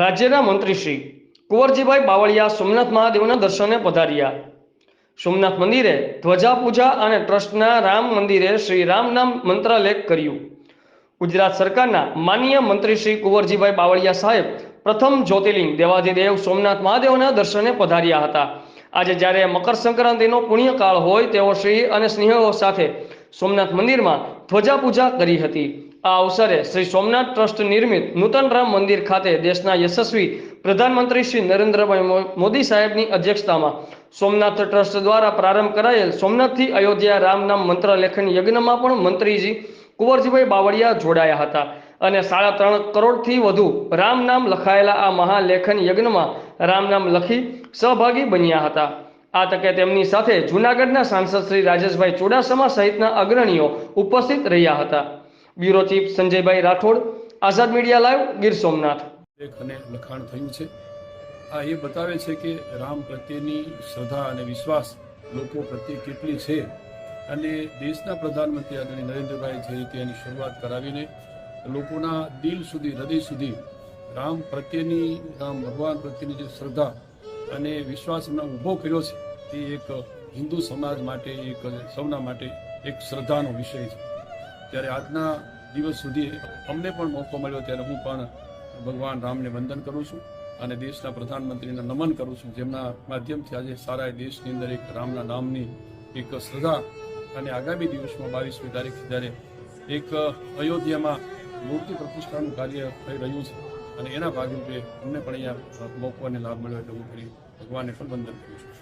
રાજ્યના મંત્રી શ્રી કુંવરજીભાઈ બાવળિયા સોમનાથ મહાદેવના દર્શને પધાર્યા. સોમનાથ મંદિરે ધ્વજા પૂજા અને ટ્રસ્ટના રામ મંદિરે શ્રી રામ નામ મંત્રાલેખ કર્યું. ગુજરાત સરકારના માનનીય મંત્રી શ્રી કુંવરજીભાઈ બાવળિયા સાહેબ પ્રથમ જ્યોતિર્લિંગ દેવાધિદેવ સોમનાથ મહાદેવના દર્શને પધાર્યા હતા. આજે જ્યારે મકર સંક્રાંતિનો પુણ્યકાળ હોય તેઓ શ્રી અને સ્નેહો સાથે સોમનાથ મંદિરમાં ધ્વજા પૂજા કરી હતી. આ અવસરે શ્રી સોમનાથ ટ્રસ્ટ નિર્મિત નૂતન રામ મંદિર ખાતે દેશના યશસ્વી પ્રધાનમંત્રી શ્રી નરેન્દ્રભાઈ મોદી સાહેબની અધ્યક્ષતામાં સોમનાથ ટ્રસ્ટ દ્વારા પ્રારંભ કરાયેલ સોમનાથથી અયોધ્યા રામ નામ મંત્ર લેખન યજ્ઞમાં પણ મંત્રીજી કુંવરજીભાઈ બાવળિયા જોડાયા હતા અને સાડા ત્રણ કરોડથી વધુ રામ નામ લખાયેલા આ મહાલેખન યજ્ઞમાં રામ નામ લખી સહભાગી બન્યા હતા. આ તકે તેમની સાથે જૂનાગઢના સાંસદ શ્રી રાજેશભાઈ ચુડાસમા સહિતના અગ્રણીઓ ઉપસ્થિત રહ્યા હતા. Bureau chief Sanjaybhai Rathod, Azad media live, Gir Somnath. લેખ અને લખાણ થયું છે. આ એ બતાવે છે કે રામ પ્રત્યેની શ્રદ્ધા અને વિશ્વાસ લોકો પ્રત્યે કેટલી છે અને દેશના પ્રધાનમંત્રી આદરણીય નરેન્દ્રભાઈ જે રીતે એની શરૂઆત કરાવીને લોકોના દિલ સુધી, હૃદય સુધી રામ પ્રત્યેની, રામ ભગવાન પ્રત્યેની જે શ્રદ્ધા અને વિશ્વાસ એમણે ઊભો કર્યો છે, તે એક હિન્દુ સમાજ માટે, એક સૌના માટે એક શ્રદ્ધાનો વિષય છે. ત્યારે આજના દિવસ સુધી અમને પણ મોકો મળ્યો ત્યારે હું પણ ભગવાન રામને વંદન કરું છું અને દેશના પ્રધાનમંત્રીને નમન કરું છું. જેમના માધ્યમથી આજે સારા દેશની અંદર એક રામના નામની એક શ્રદ્ધા અને આગામી દિવસમાં બાવીસમી તારીખ જ્યારે એક અયોધ્યામાં મૂર્તિ પ્રતિષ્ઠાનું કાર્ય થઈ રહ્યું છે અને એના ભાગરૂપે અમને પણ અહીંયા મોકો અને લાભ મળ્યો એટલે હું ફરી ભગવાનને પણ વંદન કરું છું.